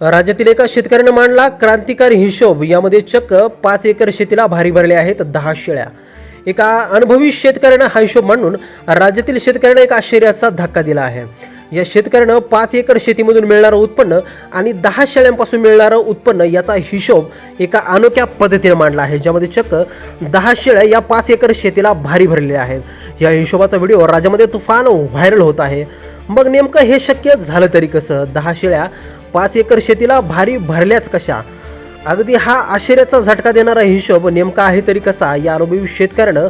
राज्यातील एका शेतकऱ्यानं मांडला क्रांतिकारी हिशोब. यामध्ये चक्क पाच एकर शेतीला भारी भरले आहेत दहा शेळ्या. एका अनुभवी शेतकऱ्यानं हा हिशोब मांडून राज्यातील शेतकऱ्यांना एक आश्चर्याचा धक्का दिला आहे. या शेतकऱ्यानं पाच एकर शेतीमधून मिळणारं उत्पन्न आणि दहा शेळ्यांपासून मिळणारं उत्पन्न याचा हिशोब एका अनोख्या पद्धतीने मांडला आहे ज्यामध्ये चक्क दहा शेळ्या या पाच एकर शेतीला भारी भरलेल्या आहेत. या हिशोबाचा व्हिडिओ राज्यामध्ये तुफान व्हायरल होत आहे. मग नेमकं हे शक्य झालं तरी कसं? दहा शेळ्या पाच एकर शेतीला भारी भरल्याच कशा? अगदी हा आश्चर्याचा झटका देणारा हिशोब नेमका आहे तरी कसा? या अनुभवी शेतकऱ्यानं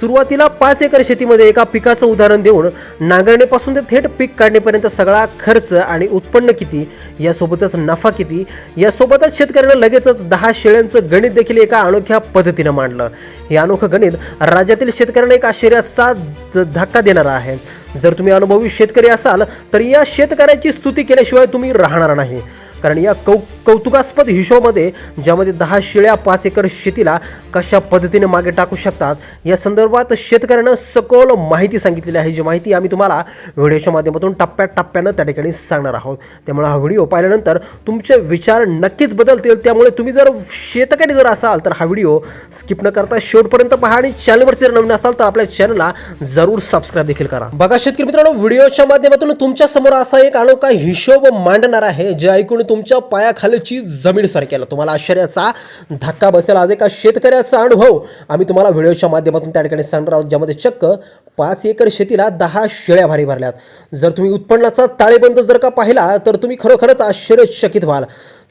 सुरुवातीला पाच एकर शेतीमध्ये एका पिकाचं उदाहरण देऊन नांगरणीपासून ते थेट पीक काढणेपर्यंत सगळा खर्च आणि उत्पन्न किती यासोबतच नफा किती यासोबतच शेतकऱ्यानं लगेचच दहा शेळ्यांचं गणित देखील एका अनोख्या पद्धतीनं मांडलं. हे अनोखं गणित राज्यातील शेतकऱ्यांना एक आश्चर्याचा धक्का देणारा आहे. जर तुम्ही अनुभवी शेतकरी असाल तर या शेतकऱ्याची स्तुती केल्याशिवाय तुम्ही राहणार नाही. कारण या कौ कौतुकास्पद हिशोबमध्ये ज्यामध्ये दहा शिळ्या पाच एकर शेतीला कशा पद्धतीने मागे टाकू शकतात या संदर्भात शेतकऱ्यानं सखोल माहिती सांगितलेली आहे. जी माहिती आम्ही तुम्हाला व्हिडिओच्या माध्यमातून टप्प्याटप्प्यानं त्या ठिकाणी सांगणार आहोत. त्यामुळे हा व्हिडिओ पाहिल्यानंतर तुमचे विचार नक्कीच बदलतील. त्यामुळे तुम्ही जर शेतकरी जर असाल तर हा व्हिडिओ स्किप न करता शेवटपर्यंत पहा आणि चॅनलवरती जर नवीन असाल तर आपल्या चॅनलला जरूर सबस्क्राईब देखील करा. बघा शेतकरी मित्रांनो व्हिडिओच्या माध्यमातून तुमच्यासमोर असा एक अनोखा हिशोब मांडणार आहे जे ऐकून तुमच्या पायाखालची जमीन सरकेल तुम्हाला आश्चर्याचा धक्का बसेल. आज एका शेतकऱ्याचा अनुभव. आम्ही तुम्हाला व्हिडिओच्या माध्यमातून त्या ठिकाणी सांगणार आहोत ज्यामध्ये चक्क पाच एकर शेतीला दहा शेळ्या भारी भरल्यात. जर तुम्ही उत्पन्नाचा ताळेबंद जर का पाहिला तर तुम्ही खरोखरच आश्चर्यचकित व्हाल.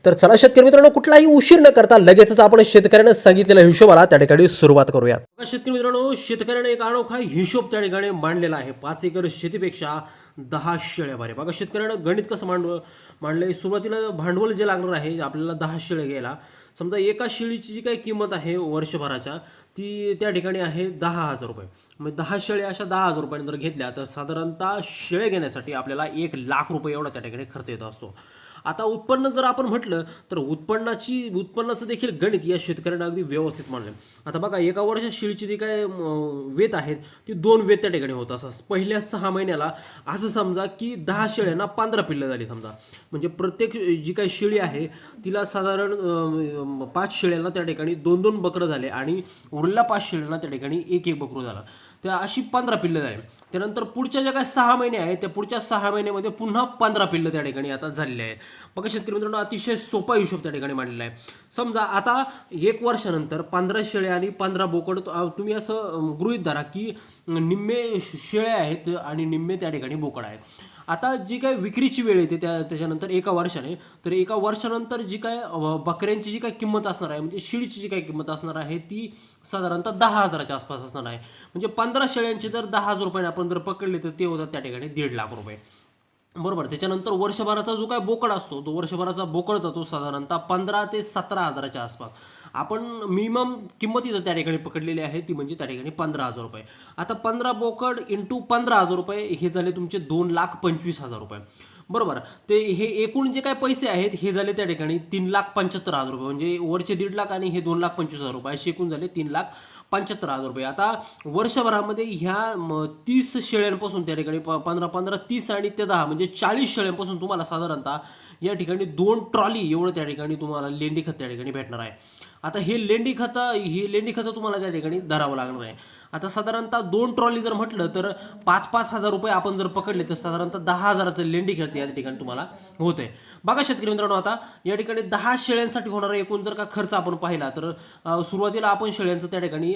तर चला शेतकरी मित्रांनो कुठलाही उशीर न करता लगेचच आपण शेतकऱ्यानं सांगितलेल्या हिशोबाला त्या ठिकाणी सुरुवात करूया. शेतकरी मित्रांनो शेतकऱ्याने एक अनोखा हिशोब त्या ठिकाणी मांडलेला आहे. पाच एकर शेतीपेक्षा दहा शेळ्या भारे बघा शेतकऱ्यानं गणित कसं मांडव आहे सुरुवातीला भांडवल जे लागणार आहे आपल्याला दहा शेळ्या घ्यायला. समजा एका शेळीची जी काही किंमत आहे वर्षभराच्या ती त्या ठिकाणी आहे दहा हजार रुपये. मग दहा शेळ्या अशा दहा हजार रुपयाने जर घेतल्या तर साधारणतः शेळे घेण्यासाठी आपल्याला एक लाख रुपये एवढा त्या ठिकाणी खर्च येत असतो. आता उत्पन्न जर आपण म्हटलं तर उत्पन्नाची उत्पन्नाचं देखील गणित या शेतकऱ्यांना अगदी व्यवस्थित मानलं आता बघा एका वर्षात शिळीची जी काय वेत आहेत ती दोन वेत त्या ठिकाणी होत असतात. पहिल्या सहा महिन्याला असं समजा की दहा शेळ्यांना पंधरा पिल्लं झाली समजा. म्हणजे प्रत्येक जी काही शेळी आहे तिला साधारण पाच शेळ्यांना त्या ठिकाणी दोन दोन बकरं झाले आणि उरल्या पाच शेळ्यांना त्या ठिकाणी एक एक बकरू झाला. त्या अशी पंधरा पिल्लं झाली. त्यानंतर पुढच्या ज्या काही सहा महिने आहेत त्या पुढच्या सहा महिन्यामध्ये पुन्हा पंधरा पिल्लं त्या ठिकाणी आता झालेले आहे बघा शेतकरी मित्रांनो अतिशय सोपा हिशोब त्या ठिकाणी मांडलेला आहे. समजा आता एक वर्षानंतर पंधरा शेळ्या आणि पंधरा बोकड तुम्ही असं गृहित गृहीत धरा की निम्मे शेळ्या आहेत आणि निम्मे त्या ठिकाणी बोकड आहेत. आता जी काय विक्रीची वेळ येते त्या त्याच्यानंतर एका वर्षाने तर एका वर्षानंतर जी काय बकऱ्यांची जी काय किंमत असणार आहे म्हणजे शिळीची जी काय किंमत असणार आहे ती साधारणतः दहा हजाराच्या आसपास असणार आहे. म्हणजे पंधरा शेळ्यांचे जर दहा हजार रुपयाने आपण जर पकडले तर ते होतात त्या ठिकाणी दीड लाख रुपये. बरोबर. त्याच्यानंतर वर्षभराचा जो काय बोकड असतो तो वर्षभराचा बोकड जातो साधारणतः पंधरा ते सतरा हजाराच्या आसपास. आपण मिनिमम किंमत इथं त्या ठिकाणी पकडलेली आहे ती म्हणजे त्या ठिकाणी पंधरा हजार रुपये. आता पंधरा बोकड इंटू पंधरा हजार रुपये हे झाले तुमचे दोन लाख पंचवीस हजार रुपये. बरोबर. ते हे एकूण जे काय पैसे आहेत हे झाले त्या ठिकाणी तीन लाख पंच्याहत्तर हजार रुपये. म्हणजे वरचे दीड लाख आणि हे दोन लाख पंचवीस हजार रुपये. असे एकूण झाले तीन लाख पंच्याहत्तर हजार रुपये. आता वर्षभरामध्ये ह्या तीस शेळ्यांपासून त्या ठिकाणी प- पंधरा पंधरा तीस आणि ते दहा म्हणजे चाळीस शेळ्यांपासून तुम्हाला साधारणतः या ठिकाणी दोन ट्रॉली एवढं त्या ठिकाणी तुम्हाला लेंडी खत त्या ठिकाणी भेटणार आहे. आता हे लेंडी खतं ही लेंडी खतं तुम्हाला त्या ठिकाणी धरावं लागणार आहे. आता साधारणतः दोन ट्रॉली जर म्हटलं तर पाच पाच हजार रुपये आपण जर पकडले तर साधारणतः दहा हजाराचं लेंडी खेळते या ठिकाणी तुम्हाला होतंय बघा शेतकरी मित्रांनो आता या ठिकाणी दहा शेळ्यांसाठी होणारा एकूण जर का खर्च आपण पाहिला तर सुरुवातीला आपण शेळ्यांचं त्या ठिकाणी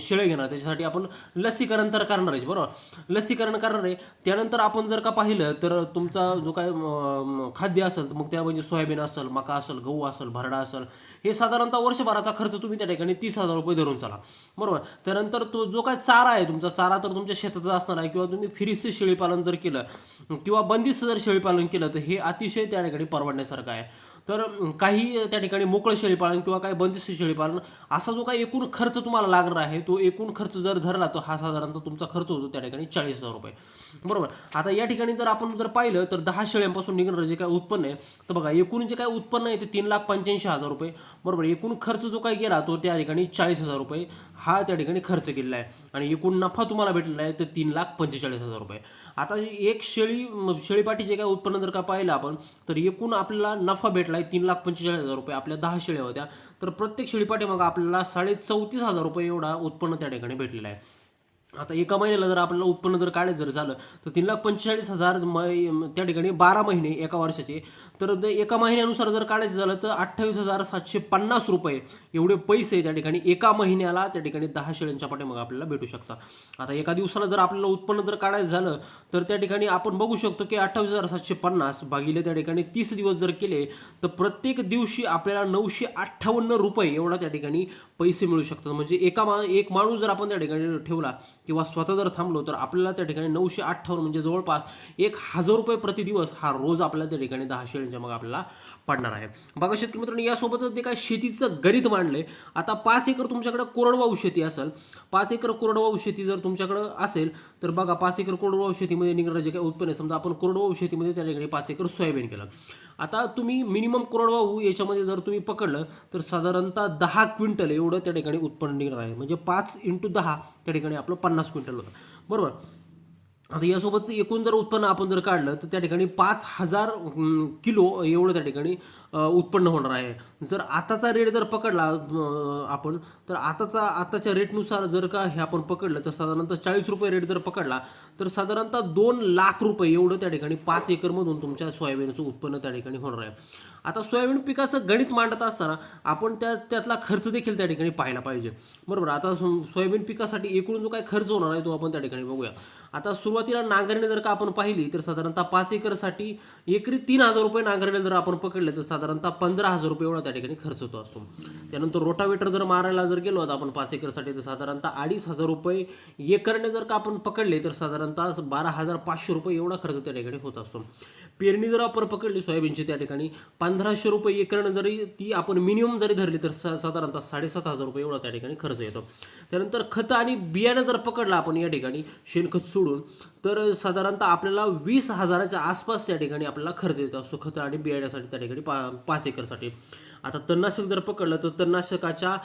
शेळे घेणार. त्याच्यासाठी आपण लसीकरण तर करणार आहे बरोबर? लसीकरण करणार आहे. त्यानंतर आपण जर का पाहिलं तर तुमचा जो काय खाद्य असेल मग त्या म्हणजे सोयाबीन असेल मका असेल गहू असेल भरडा असेल हे साधारणतः वर्षभराचा खर्च तुम्ही त्या ठिकाणी तीस हजार रुपये धरून चला बरोबर? त्यानंतर तो जो काय चारा आहे तुमचा चारा तर तुमच्या शेतातच असणार आहे. किंवा तुम्ही फिरिस्त शेळीपालन जर केलं किंवा बंदिस्त जर शेळीपालन केलं तर हे अतिशय त्या ठिकाणी परवडण्यासारखं आहे. तर काही त्या ठिकाणी मोकळं शेळीपालन किंवा काही बंदिस्त शेळीपालन असा जो काही एकूण खर्च तुम्हाला लागणार आहे तो एकूण खर्च जर धरला तर हा साधारणतः तुमचा खर्च होतो त्या ठिकाणी चाळीस हजार रुपये. बरोबर? आता या ठिकाणी जर आपण जर पाहिलं तर दहा शेळ्यांपासून निघणारं जे काय उत्पन्न आहे तर बघा एकूण जे काय उत्पन्न आहे ते तीन लाख पंच्याऐंशी हजार रुपये. बरोबर? एकूण खर्च जो काही गेला तो त्या ठिकाणी चाळीस हजार रुपये. हा त्या ठिकाणी खर्च केलेला आहे. आणि एकूण नफा तुम्हाला भेटलेला आहे तर तीन लाख पंचेचाळीस हजार रुपये. आता एक शेळी शेळीपाठी जे काय उत्पन्न जर का पाहिलं आपण तर एकूण आपल्याला नफा भेटला आहे तीन लाख पंचेचाळीस हजार रुपये. आपल्या दहा शेळ्या होत्या. तर प्रत्येक शेळीपाठी मग आपल्याला साडे चौतीस हजार रुपये एवढा उत्पन्न त्या ठिकाणी भेटलेला आहे. आता एका महिन्याला जर आपल्याला उत्पन्न जर काढायचं जर झालं तर तीन लाख पंचेचाळीस हजार मै- त्या ठिकाणी बारा महिने एका वर्षाचे. तर एका महिन्यानुसार जर काढायचं झालं तर अठ्ठावीस हजार सातशे पन्नास रुपये एवढे पैसे त्या ठिकाणी एका महिन्याला त्या ठिकाणी दहा शेळ्यांच्या पाठीमागे आपल्याला भेटू शकतात. आता एका दिवसाला जर आपल्याला उत्पन्न जर काढायचं झालं तर त्या ठिकाणी आपण बघू शकतो की अठ्ठावीस हजार सातशे पन्नास भागिले त्या ठिकाणी तीस दिवस जर केले तर प्रत्येक दिवशी आपल्याला नऊशे अठ्ठावन्न रुपये एवढा त्या ठिकाणी पैसे मिळू शकतात. म्हणजे एका मा एक माणूस जर आपण त्या ठिकाणी ठेवला किंवा स्वतः जर थांबलो तर आपल्याला त्या ठिकाणी नऊशे अठ्ठावन्न म्हणजे जवळपास एक हजार रुपये प्रति दिवस हा रोज आपल्याला त्या ठिकाणी दहा शेळ्यांच्या मग आपल्याला पडणार आहे. बघा शेतकरी मित्रांनो यासोबतच ते काय शेतीचं गणित मांडलंय. आता पाच एकर तुमच्याकडे कोरडवाहू शेती असेल पाच एकर कोरडवाहू शेती जर तुमच्याकडं असेल तर बघा पाच एकर कोरडवाहू शेतीमध्ये निघणारं जे काही उत्पन्न आहे समजा आपण कोरडवाहू शेतीमध्ये त्या ठिकाणी पाच एकर सोयाबीन केलं. आता तुम्ही मिनिमम कोरडवाहू याच्यामध्ये जर तुम्ही पकडलं तर साधारणतः दहा क्विंटल एवढं त्या ठिकाणी उत्पन्न निघणार आहे. म्हणजे पाच इंटू दहा त्या ठिकाणी आपलं पन्नास क्विंटल होतं. बरोबर? आता यासोबत एकूण जर उत्पन्न आपण जर काढलं तर त्या ठिकाणी पाच हजार किलो एवढं त्या ठिकाणी उत्पन्न होणार आहे. जर आताचा रेट जर पकडला आपण तर आताचा आताच्या रेटनुसार जर का हे आपण पकडलं तर साधारणतः चाळीस रुपये रेट जर पकडला तर साधारणतः दोन लाख रुपये एवढं त्या ठिकाणी पाच एकरमधून तुमच्या सोयाबीनचं उत्पन्न त्या ठिकाणी होणार आहे. आता सोयाबीन पिकाचं गणित मांडत असताना आपण त्या त्यातला खर्च देखील त्या ठिकाणी पाहायला पाहिजे. बरोबर आता सोयाबीन पिकासाठी एकूण जो काय खर्च होणार आहे तो आपण त्या ठिकाणी बघूया. आता सुरुवातीला नांगरणी जर का आपण पाहिली तर साधारणतः पाच एकरसाठी एकरी तीन हजार रुपये नांगरणी जर आपण पकडले तर साधारणतः पंधरा हजार रुपये एवढा त्या ठिकाणी खर्च होतो असतो. त्यानंतर रोटावेटर जर मारायला जर गेलो आपण पाच एकरसाठी तर साधारणतः अडीच हजार रुपये एकरने जर का आपण पकडले तर साधारणतः बारा हजार पाचशे रुपये एवढा खर्च त्या ठिकाणी होत असतो. पेरणी जर आपण पकडली सोयाबीनची त्या ठिकाणी पंधराशे रुपये एकरनं जरी ती आपण मिनिमम जरी धरली तर सा साधारणतः साडेसात हजार रुपये एवढा त्या ठिकाणी खर्च येतो. त्यानंतर खतं आणि बियाणं जर पकडलं आपण या ठिकाणी शेणखत सोडून तर साधारणतः आपल्याला वीस हजाराच्या आसपास त्या ठिकाणी आपल्याला खर्च येत. असतो खतं आणि बियाण्यासाठी त्या ठिकाणी पा पाच एकरसाठी. आता तणनाशक जर पकडलं तर तणनाशकाच्या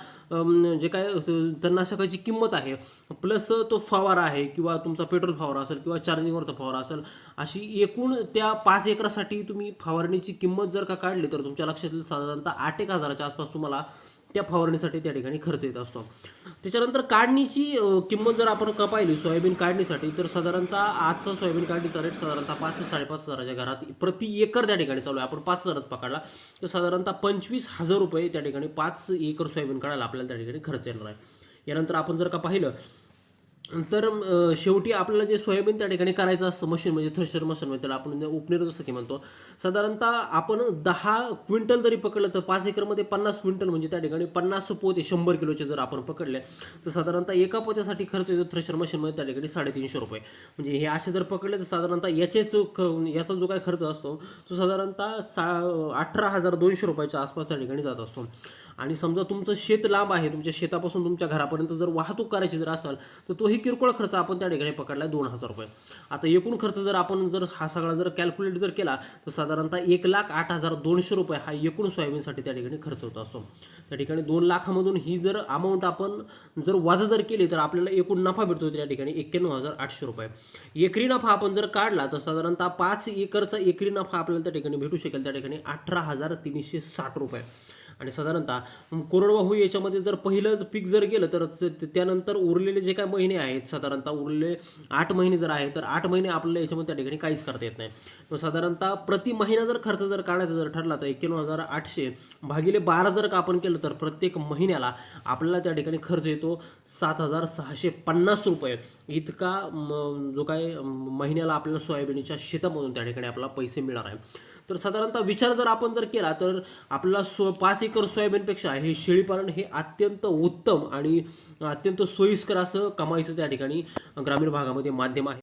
जे काय तणनाशकाची किंमत आहे प्लस तो फवारा आहे किंवा तुमचा पेट्रोल फवारा असेल किंवा चार्जिंगवरचा फवारा असेल अशी एकूण त्या पाच एकरासाठी तुम्ही फवारणीची किंमत जर का काढली तर तुमच्या लक्षात येईल साधारणतः आठ एक हजाराच्या आसपास तुम्हाला त्या फवारणीसाठी त्या ठिकाणी खर्च येत असतो. त्याच्यानंतर काढणीची किंमत जर आपण का पाहिली सोयाबीन काढणीसाठी तर साधारणतः आजचा सोयाबीन काढणीचा रेट साधारणतः पाच ते साडेपाच हजाराच्या घरात प्रति एकर त्या ठिकाणी चालू आहे. आपण पाच हजारात पकडला तर साधारणतः पंचवीस हजार रुपये त्या ठिकाणी पाच एकर सोयाबीन काढायला आपल्याला त्या ठिकाणी खर्च येणार आहे. यानंतर आपण जर का पाहिलं तर शेवटी आपल्याला जे सोयाबीन त्या ठिकाणी करायचं असतं मशीन म्हणजे थ्रेशर मशीन म्हणजे त्याला आपण उपनेर जसं की म्हणतो. साधारणतः आपण दहा क्विंटल जरी पकडलं तर पाच एकरमध्ये पन्नास क्विंटल म्हणजे त्या ठिकाणी पन्नास पोते शंभर किलोचे जर आपण पकडले तर साधारणतः एका पोत्यासाठी खर्च येतो थ्रेशर मशीनमध्ये त्या ठिकाणी साडेतीनशे रुपये. म्हणजे हे असे जर पकडले तर साधारणतः याचेच ख- याचा जो काही खर्च असतो तो साधारणतः सा अठरा हजार दोनशे रुपयाच्या आसपास त्या ठिकाणी जात असतो. आणि समजा तुमचं शेत लांब आहे तुमच्या शेतापासून तुमच्या घरापर्यंत जर वाहतूक करायची जर असेल तर तोही किरकोळ खर्च आपण त्या ठिकाणी पकडला दोन हजार रुपये. आता एकूण खर्च जर आपण जर हा सगळा जर कॅल्क्युलेट जर केला तर साधारणतः एक लाख आठ हजार दोनशे रुपये हा एकूण सोयाबीनसाठी त्या ठिकाणी खर्च होत असतो. त्या ठिकाणी दोन लाखामधून ही जर अमाऊंट आपण जर वाजा जर केली तर आपल्याला एकूण नफा भेटतो त्या ठिकाणी एक्क्याण्णव हजार आठशे रुपये. एकरी नफा आपण जर काढला तर साधारणतः पाच एकरचा एकरी नफा आपल्याला त्या ठिकाणी भेटू शकेल त्या ठिकाणी अठरा हजार तीनशे साठ रुपये. आणि साधारणतः कोरडवाहू याच्यामध्ये जर पहिलं पीक जर गेलं तर त्यानंतर उरलेले जे काय महिने आहेत साधारणतः उरलेले आठ महिने जर आहे तर आठ महिने आपल्याला याच्यामध्ये त्या ठिकाणी काहीच करता येत नाही. मग साधारणतः प्रति महिना जर खर्च जर काढायचा जर ठरला तर एक्क्याण्णव हजार आठशे भागिले बारा जर का आपण केलं तर प्रत्येक महिन्याला आपल्याला त्या ठिकाणी खर्च येतो सात हजार सहाशे पन्नास रुपये. इतका म, जो काय महिन्याला आपल्याला सोयाबीनच्या शेतामधून त्या ठिकाणी आपल्याला पैसे मिळणार आहे. तर साधारणतः विचार जर आपण जर केला तर आपल्याला सो पाच एकर सोयाबीनपेक्षा हे शेळीपालन हे अत्यंत उत्तम आणि अत्यंत सोयीस्कर असं कमाईचं त्या ठिकाणी ग्रामीण भागामध्ये माध्यम आहे.